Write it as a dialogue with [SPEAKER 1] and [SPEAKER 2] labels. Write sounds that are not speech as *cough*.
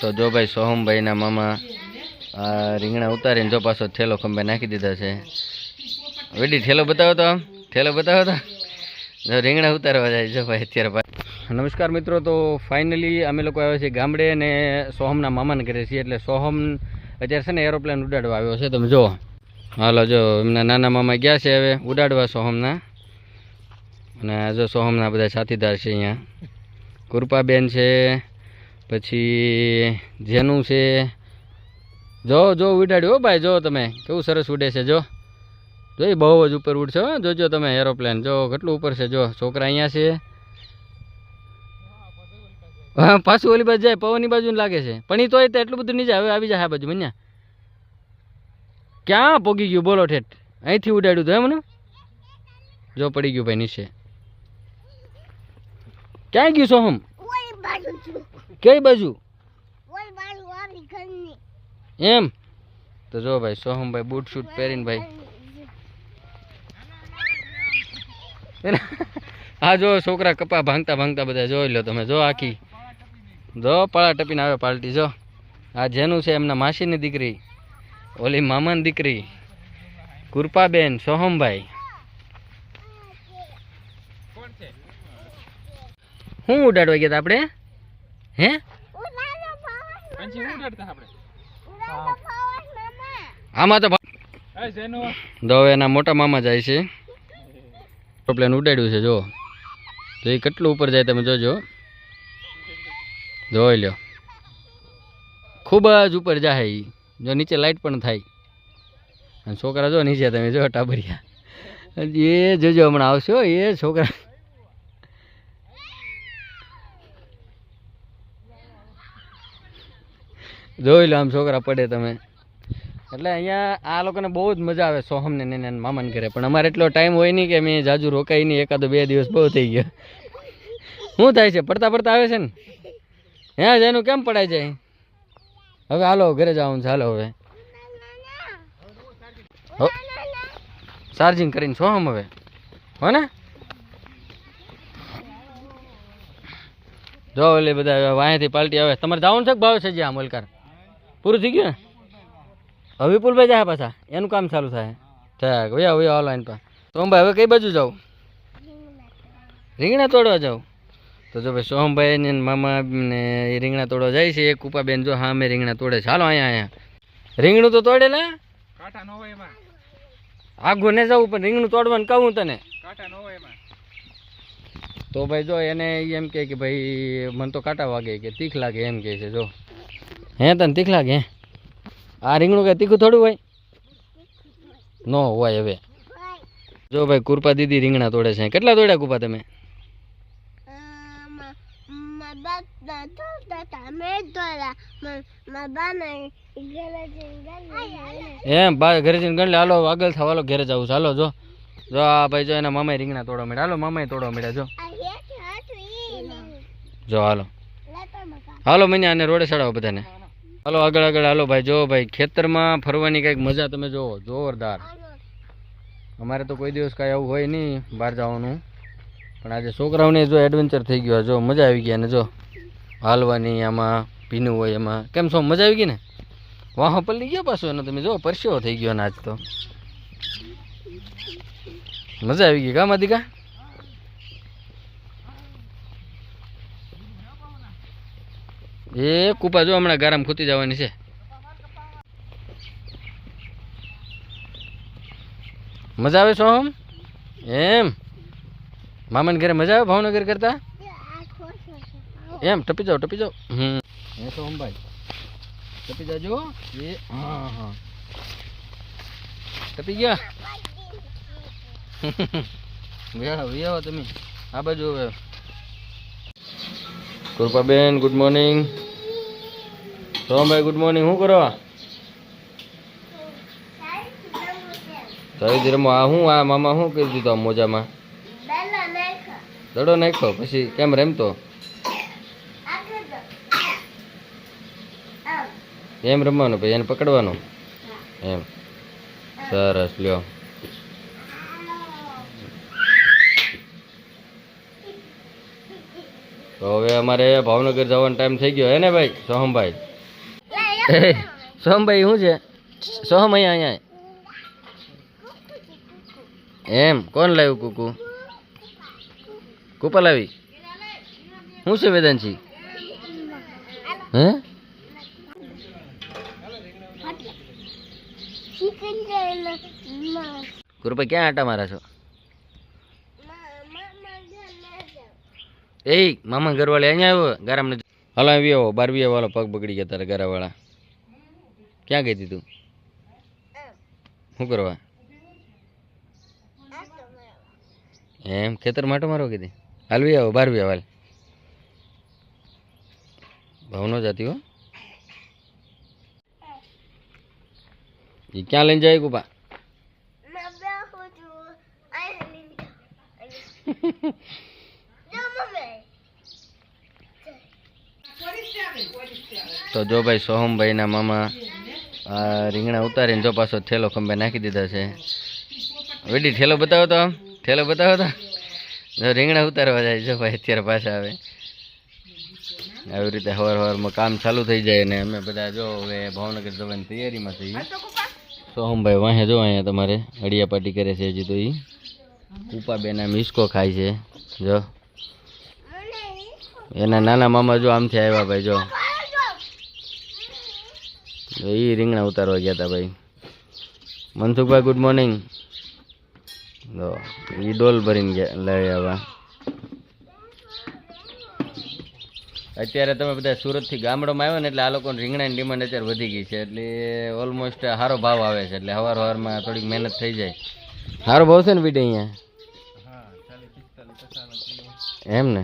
[SPEAKER 1] તો જો ભાઈ સોહમભાઈના મામા રીંગણા ઉતારીને જો પાછો થેલો ખંભે નાખી દીધા છે. વેડી ઠેલો બતાવો તો ઠેલો બતાવો તો. જો રીંગણા ઉતારવા જાય જો ભાઈ અત્યારે ભાઈ નમસ્કાર મિત્રો, તો ફાઇનલી અમે લોકો આવ્યા છીએ ગામડે અને સોહમના મામાને ઘરે છીએ એટલે સોહમ અત્યારે છે ને એરોપ્લેન ઉડાડવા આવ્યો છે. તમે જો હાલો, જો એમના નાના મામા ગયા છે હવે ઉડાડવા સોહમના. અને જો સોહમના બધા સાથીદાર છે અહીંયા. કૃપાબેન છે પછી જેનું છે, જો જો ઉડાડ્યું હો ભાઈ, જો તમે, કેવું સરસ ઉડે છે, જો. જો એ બહુ જ ઉપર ઉડશે હો, જોજો તમે એરોપ્લેન જો કેટલું ઉપર છે, જો, છોકરા અહીંયા છે. હા, પાછું ઓલી બાજુ જાય, પવનની બાજુ લાગે છે. પણ એ તોય એટલું બધું નહીં જાય, હવે આવી જાય આ બાજુ મન્યા ક્યાં પોગી ગયું, બોલો ઠેઠ. અહીંથી ઉડાડ્યું તો ને? જો પડી ગયું ભાઈ નીચે. ક્યાં ગયું સોહમ કઈ બાજુ? એમ? તો જો ભાઈ સોહમભાઈ બૂટ શૂટ પહેરીને ભાઈ. આ જો છોકરા કપા ભાંગતા ભાંગતા બધા જોઈ લો તમે જો આખી. જો પાળા ટપીને આવે પાલટી જો. આ જેનું છે એમના માસીની દીકરી ઓલી મામાની દીકરી કૃપાબેન સોહમભાઈ. શું ઉડાડવા ગયા તા આપણે? હે? આમાં તો દવે એના મોટા મામા જાય છે. *laughs* એરોપ્લેન ઉડાડ્યું છે જો. તો એ કેટલું ઉપર જાય તમે જોજો. જોઈ લ્યો. ખૂબ જ ઉપર જાય એ જો નીચે લાઈટ પણ થાય. અને છોકરા જો નીચે તમે જો ટાબરિયા. એ જોજો હમણાં આવશે એ છોકરા જોઈ લો આમ છોકરા પડે તમે. એટલે અહીંયા આ લોકોને બહુ જ મજા આવે સોહમને ને એને મામાને ઘરે. પણ અમારે એટલો ટાઈમ હોય નહીં કે મેં જાજુ રોકાઈ નહીં, એકાદો બે દિવસ બહુ થઈ ગયા. શું થાય છે? પડતા પડતા આવે છે ને? હે જેનું કેમ પડાય જાય? હવે હાલો, ઘરે જવાનું છે. હાલો હવે. ચાર્જિંગ કરીને સોહમ હવે? હો ને? જો એટલે બધા અહીંયાથી પાલટી આવે. તમારે જવાનું છે કે ભાવ છે જ્યાં મલકાર પૂરું થઈ ગયું? ને હવે પુલભાઈ જાય પાછા. એનું કામ ચાલુ થાય. ઠેક વયા વયા ઓનલાઈન પર સોમભાઈ હવે કઈ બાજુ જાઉં રીંગણા તોડવા જાઉં તો જો ભાઈ સોમભાઈ ને મામા ને એ રીંગણા તોડવા જાય છે. એક કુપાબેન જો હા અમે રીંગણા તોડે ચાલો અહીંયા અહીંયા. રીંગણું તો તોડે ને આગું ને જવું પણ રીંગણું તોડવાનું કહું તને. તો ભાઈ જો એને એમ કહે કે ભાઈ, મને તો કાંટા વાગે કે તીખ લાગે એમ કહે છે, જો. હે તને તીખ લાગે આ રીંગણું કે તીખું થોડું હોય? નો હોય હવે. જો ભાઈ, કૃપા દીદી રીંગણા તોડે છે. કેટલા તોડ્યા કૃપા તમે? એમ, બા ઘરે જઈને ગણ હાલો, આગળ થવા, હાલો, ઘરે જવું હાલો, જો. જો આ ભાઈ, જો એના મામાએ રીંગણા તોડવા મળ્યા. હાલો, મામાએ તોડવા મળ્યા, જો. જો, હાલો. હાલો, મને, આને રોડે ચડાવો બધાને. હાલો, આગળ આગળ, હાલો, ભાઈ, જો, ભાઈ, ખેતરમાં ફરવાની કંઈક મજા તમે જોવો જોરદાર. અમારે તો કોઈ દિવસ કાંઈ આવું હોય નહીં, બહાર જવાનું. પણ આજે છોકરાઓને જો એડવેન્ચર થઈ ગયો, જો, મજા આવી ગઈ અને જો. હાલવાની આમાં, ભીનું હોય એમાં. કેમ છો, મજા આવી ગઈ ને? વાહો પલ્લી ગયો પાછો એનો તમે જો, પરસ્યો થઈ ગયો ને આજ તો. મજા આવી ગઈ કામ માદિકા એ કૂપા જો હમણાં ગારામ ખૂતી જવાની છે. મજા આવે સોમ એમ? મામાને ઘરે મજા આવે ભાવનગર કરતા? એમ ટપી જાઓ ટપી જાઓ. હમ. એ સોમભાઈ ટપી જાજો. એ હા હા. ટપી ગયા? *laughs* વ્યાવ વ્યાવ તમે. આ બાજુ હવે. Krupaben good morning Sombhai good morning શું કરો? તારી ધીરમો, આ શું આ મામા શું કરી દીધો મોજામાં? દડો નાખ્યો, પછી કેમ રમતો? એમ રમવાનું, પછી એને પકડવાનું? એમ. સરસ, લ્યો. તો હવે અમારે ભાવનગર જવાનો ટાઈમ થઈ ગયો, હે ને ભાઈ, સોહમભાઈ? સોહમભાઈ, શું છે? સોહમ અહીંયા અહીંયા. એમ, કોણ લાવ્યું કુકુ? કુપા લાવી. શું છે વેદાંશી હે?
[SPEAKER 2] ચિકન
[SPEAKER 1] ક્યાં આટા મારા છો? એ, મામા ઘરવાળી અહીંયા આવ્યો ગારામને હાલો, આવી આવો, બારવી વાળો પગ બગડી ગયા તારા ગારાવાળા ક્યાં ગઈ તું? શું કરવા? એમ? ખેતર માટો મારો કીધી હાલવી આવો બારવી આવો, હાલ. ભાવનો જાતી એ ક્યાં લઈને જાય
[SPEAKER 2] મમ્મી
[SPEAKER 1] તો જો ભાઈ સોહમભાઈના મામા આ રીંગણા ઉતારીને જો પાછો થેલો ખંભે નાખી દીધા છે. વેડી ઠેલો બતાવો તો આમ. ઠેલો બતાવો તો. જો રીંગણા ઉતારવા જાય જો ભાઈ, અત્યારે પાછા આવે. આવી રીતે હવાર હવારમાં કામ ચાલુ થઈ જાય ને અમે બધા જો હવે ભાવનગર જવાની તૈયારીમાં છીએ. સોહમભાઈ વાહે જો અહીંયા તમારે અડિયા પાટી કરે છે હજી તો એ કુપાબેન આમ હિસકો ખાય છે. જો. એના નાના મામા જો આમથી આવ્યા ભાઈ, જો. એ રીંગણા ઉતારવા ગયા હતા ભાઈ. મનસુખભાઈ ગુડ મોર્નિંગ તો એ ડોલ ભરીને ગયા લઈ આવ્યા અત્યારે તમે બધા સુરતથી ગામડામાં આવ્યો ને એટલે આ લોકોને રીંગણાની ડિમાન્ડ અત્યારે વધી ગઈ છે. એટલે ઓલમોસ્ટ સારો ભાવ આવે છે. એટલે સવાર હવારમાં થોડીક મહેનત થઈ જાય. સારો ભાવ છે ને બીટે અહીંયા? એમ ને?